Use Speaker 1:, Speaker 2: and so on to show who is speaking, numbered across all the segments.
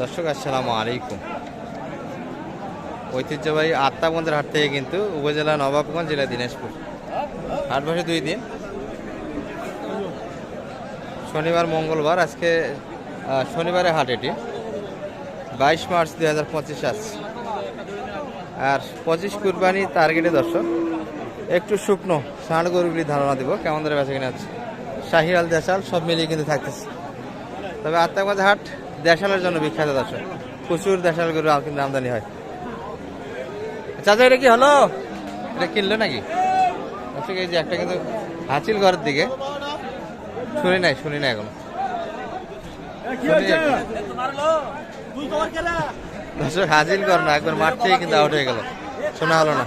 Speaker 1: দর্শক আসসালামু আলাইকুম। ঐতিহ্যবাহী আত্মাবন্দের হাট থেকে কিন্তু উপজেলা নবাবগঞ্জ জেলা দিনাজপুর। হাট বসে দুই দিন। শনিবার মঙ্গলবার আজকে আহ, শনিবারের হাট এটি। বাইশ মার্চ দুই হাজার পঁচিশ আসছে আর পঁচিশ কুরবানি টার্গেটে দর্শক একটু শুকনো ষাঁড় গরুগুলি ধারণা দিব কেমন ধরে বেচা কিনা আছে শাহিয়াল দেশাল সব মিলিয়ে কিন্তু থাকতেছে। তবে আত্মাবাদ হাট দেশালের জন্য বিখ্যাত দর্শক। প্রচুর দেশাল গরু আর কিন্তু আমদানি হয়। চাচা এটা কি হলো? এটা কিনলো নাকি? দর্শক এই যে একটা কিন্তু হাঁচিল ঘরের দিকে। শুনি নাই শুনি নাই এখন। দর্শক হাজিল কর না একবার মাঠ থেকে কিন্তু আউট হয়ে গেল। শোনা হলো না।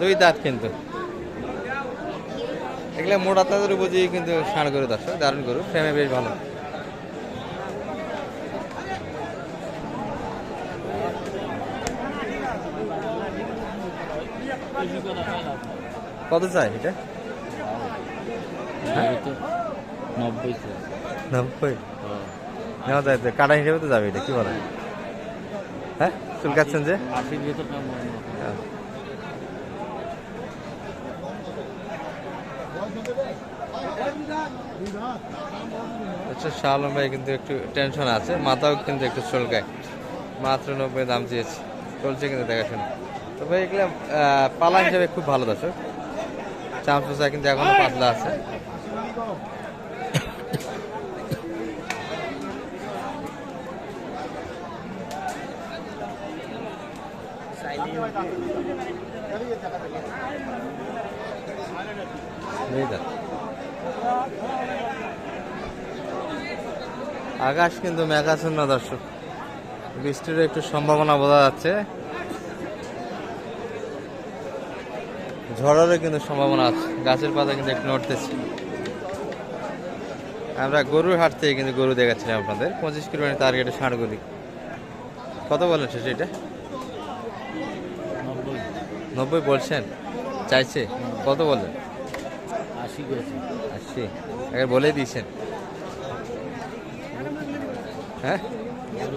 Speaker 1: দুই দাঁত কিন্তু। এগুলো মোটা তাদের উপযোগী কিন্তু ষাঁড় গরু দর্শক দারুণ গরু ফ্রেমে বেশ ভালো। কত চাই এটা?
Speaker 2: নব্বই
Speaker 1: নব্বই? নেওয়া যায় তো কাটা হিসেবে তো যাবে এটা কি বলে হ্যাঁ যে?
Speaker 2: ভেতর দাম
Speaker 1: হ্যাঁ। আচ্ছা শাহ আলম ভাই কিন্তু একটু টেনশন আছে মাথাও কিন্তু একটু চুলকায়। মাত্র নব্বই দাম চেয়েছে। চলছে কিন্তু দেখাশোনা। তবে এগুলো পালা হিসেবে খুব ভালো দর্শক। চামচা কিন্তু এখনও পাতলা আছে। আকাশ কিন্তু মেঘাচ্ছন্ন দর্শক। বৃষ্টির একটু সম্ভাবনা বোঝা যাচ্ছে। ঝড়েরও কিন্তু সম্ভাবনা আছে। গাছের পাতা কিন্তু একটু নড়তেছে। আমরা গরুর হাট থেকে কিন্তু গরু দেখাচ্ছিলাম আপনাদের। পঁচিশ কিলোমিটার টার্গেটে ষাঁড়গুলি। কত বলেন শেষে এটা?
Speaker 2: নব্বই।
Speaker 1: বলছেন? চাইছে? কত বলেন?
Speaker 2: আশি
Speaker 1: আশি। আগে বলেই দিয়েছেন। হ্যাঁ?
Speaker 2: গরু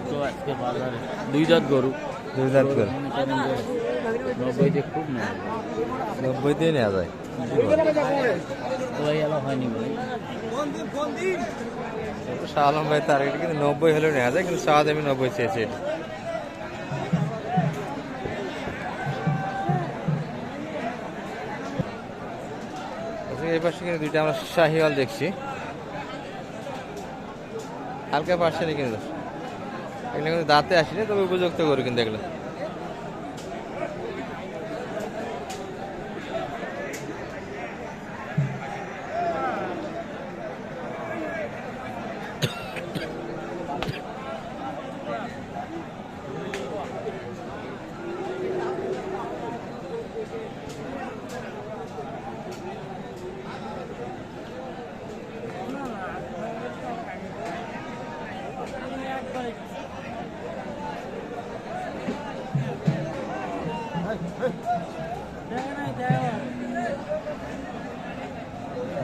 Speaker 2: দুই দাঁত গরু।
Speaker 1: দুই দাঁত
Speaker 2: করেন যে নব্বই দিয়ে খুব
Speaker 1: নব্বই। দিয়ে নেওয়া যায়।
Speaker 2: ওই এলা হয়নি বলে
Speaker 1: শাহ আলম ভাই টার্গেট কিন্তু নব্বই হলেও নেওয়া যায় কিন্তু সাদ আমি নব্বই চেয়েছি। এটা। আচ্ছা, এই পাশে কিন্তু দুইটা আমরা শাহিওয়াল দেখছি। হালকা পার্সেন্টই কিন্তু। এগুলো কিন্তু দাঁতে আসেনি তবে উপযুক্ত গরু কিন্তু এগুলো।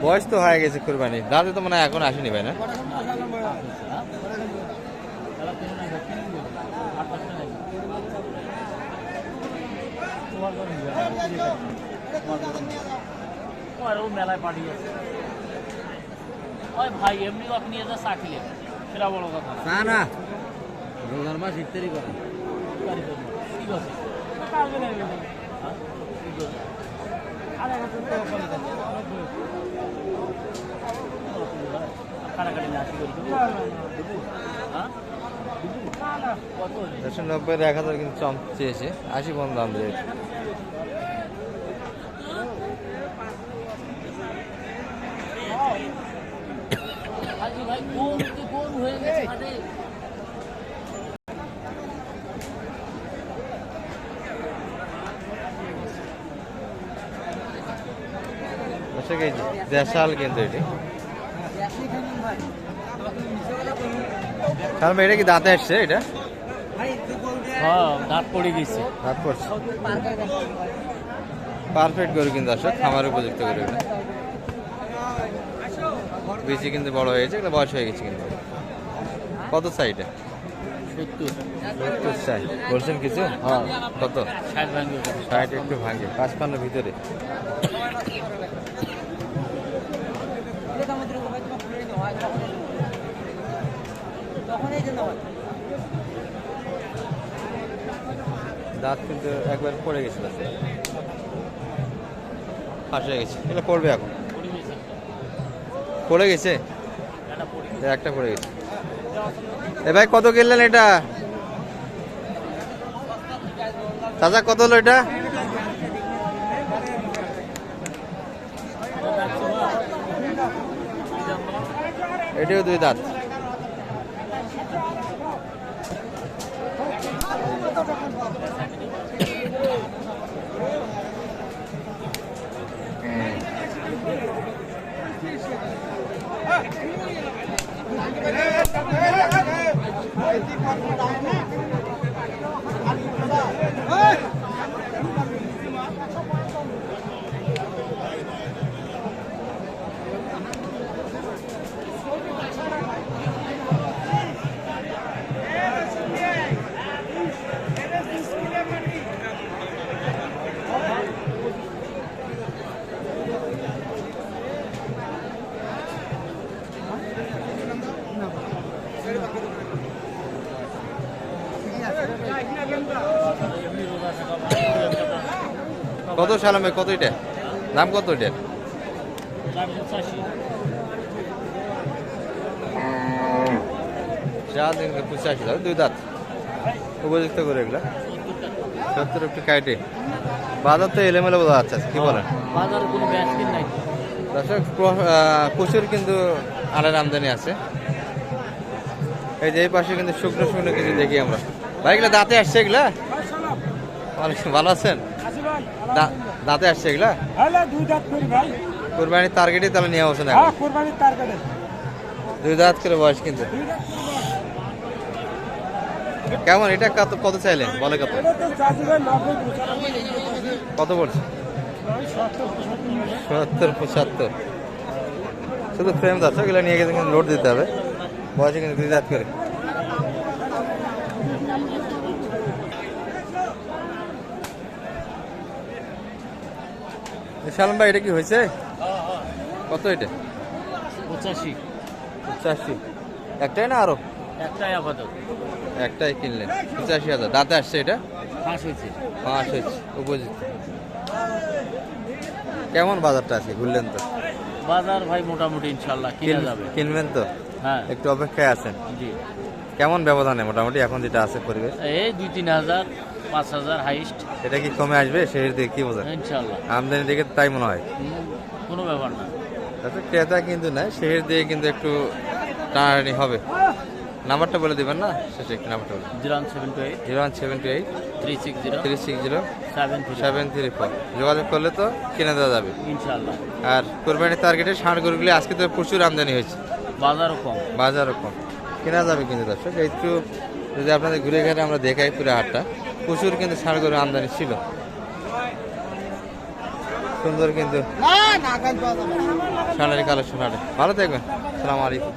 Speaker 1: বয়স তো হয়ে গেছে কুরবানি দাঁতে তো মনে হয় এখন আসেনি ভাই না?
Speaker 2: ও মেলায় পাঠিয়েছে। ওই ভাই এমনি আপনি এটা চাকরি সেটা বড় কথা না।
Speaker 1: না না। রোজার মাস ইত্যাদি করে।
Speaker 2: ঠিক আছে। হ্যাঁ? করে দেবো। হ্যাঁ?
Speaker 1: নব্বই এক হাজার কিন্তু চম চেয়েছে। আশি পর্যন্ত দাম দিয়ে
Speaker 2: আজকে ভাই কোন কোন হয়ে গেছে হাটে?
Speaker 1: দর্শক এই যে দেশাল কিন্তু এটি। কারণ এটা কি দাঁতে আসছে এটা?
Speaker 2: হ্যাঁ দাঁত পড়ে গেছে।
Speaker 1: দাঁত পড়ছে। পারফেক্ট গরু কিন্তু আসলে খামার উপযুক্ত গরু এটা। বেশি কিন্তু বড় হয়েছে এগুলো বয়স হয়ে গেছে কিন্তু। কত সাইডে বলছেন কিছু?
Speaker 2: হ্যাঁ।
Speaker 1: কত?
Speaker 2: ষাট
Speaker 1: একটু ভাঙে পাঁচপান্নের ভিতরে। দাঁত কিন্তু একবার পড়ে গেছিল ফাঁস গেছে। এটা পড়বে এখন? পড়ে গেছে? একটা পড়ে গেছে। এ ভাই, কত কিনলেন এটা? চাচা, কত হলো এটা? এটিও দুই দাঁত। ¡Eh, কত সালামে কত এটা? দাম কত দিন পঁচাশি দাম দুই দাঁত। উপযুক্ত করে এগুলা। সত্তর একটু কাইটে। বাজার তো এলেমেলে বোঝা যাচ্ছে কি বলেন? দর্শক প্রচুর কিন্তু আনার আমদানি আছে। এই যে এই পাশে কিন্তু শুকনো শুকনো কিছু দেখি আমরা। ভাই এগুলা দাঁতে আসছে এগুলা? ভালো- আছেন? দাঁতে আসছে এগুলা?
Speaker 3: দাঁত
Speaker 1: কোরবানির টার্গেটে তাহলে নিয়ে বসে না
Speaker 3: হ্যাঁ
Speaker 1: দুই দাঁত করে বয়স কিন্তু। কেমন? এটা কত কত চাইলেন? বলে কত? কত বলছে সত্তর পঁচাত্তর শুধু ফ্রেম যাচ্ছে ওগুলো নিয়ে গেছে লোড দিতে হবে। বয়সে কিন্তু দুই দাঁত করে। সালাম ভাই এটা কি হয়েছে? কত এটা?
Speaker 2: পঁচাশি।
Speaker 1: পঁচাশি। একটাই না আরও?
Speaker 2: একটাই আপাতত।
Speaker 1: একটাই কিনলেন। পঁচাশি হাজার। দাঁতে আসছে এটা?
Speaker 2: ফাঁস হয়েছে।
Speaker 1: পাঁচ হয়েছে। উপযুক্ত। কেমন বাজারটা আছে? ঘুরলেন তো?
Speaker 2: বাজার ভাই মোটামুটি ইনশাল্লাহ কিনা
Speaker 1: কিন-
Speaker 2: যাবে।
Speaker 1: কিনবেন তো?
Speaker 2: হ্যাঁ।
Speaker 1: একটু অপেক্ষায় আছেন?
Speaker 2: জি।
Speaker 1: কেমন ব্যবধানে? মোটামুটি এখন যেটা আছে পরিবেশ?
Speaker 2: এই দুই তিন হাজার পাঁচ হাজার হাইস্ট।
Speaker 1: এটা কি কমে আসবে? সেই দিকে কি বোঝেন
Speaker 2: ইনশাল্লাহ
Speaker 1: আমদানি দিকে তো তাই মনে হয়।
Speaker 2: কোনো ব্যাপার না।
Speaker 1: তাতে ক্রেতা কিন্তু নাই শেষের দিকে কিন্তু একটু টানাটানি হবে। নাম্বারটা বলে দিবেন না? শেষে একটু নাম্বারটা বলে
Speaker 2: zero seven two eight.
Speaker 1: Zero one seven two eight.
Speaker 2: Three six zero.
Speaker 1: Three six zero.
Speaker 2: Seven
Speaker 1: seven three four. যোগাযোগ করলে তো কিনে দেওয়া যাবে।
Speaker 2: ইনশাল্লাহ
Speaker 1: আর কোরবানির টার্গেটে ষাঁড় গরুগুলি আজকে তো প্রচুর আমদানি হয়েছে।
Speaker 2: বাজারও কম।
Speaker 1: বাজারও কম। কেনা যাবে কিন্তু দর্শক একটু যদি আপনাদের ঘুরে ঘুরে আমরা দেখাই পুরো হাটটা। প্রচুর কিন্তু সার গরু আমদানি ছিল। সুন্দর কিন্তু ষাঁড়ের কালো হাটে। ভালো থাকবেন। সালাম আলাইকুম।